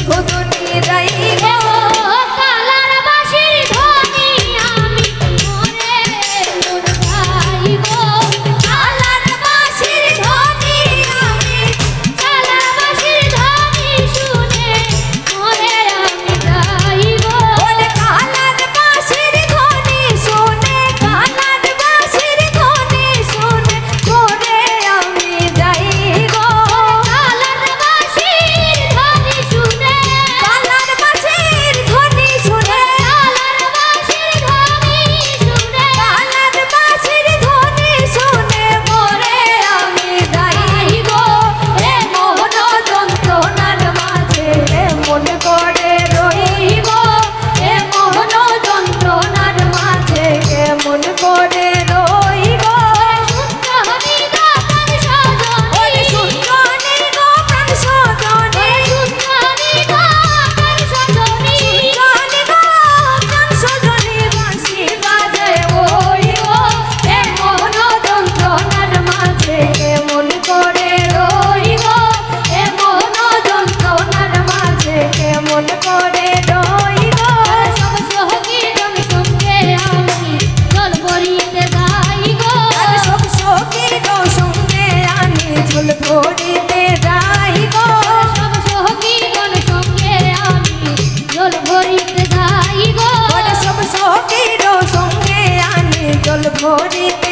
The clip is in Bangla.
ঘুগুটি রাই গাওয়া ভরে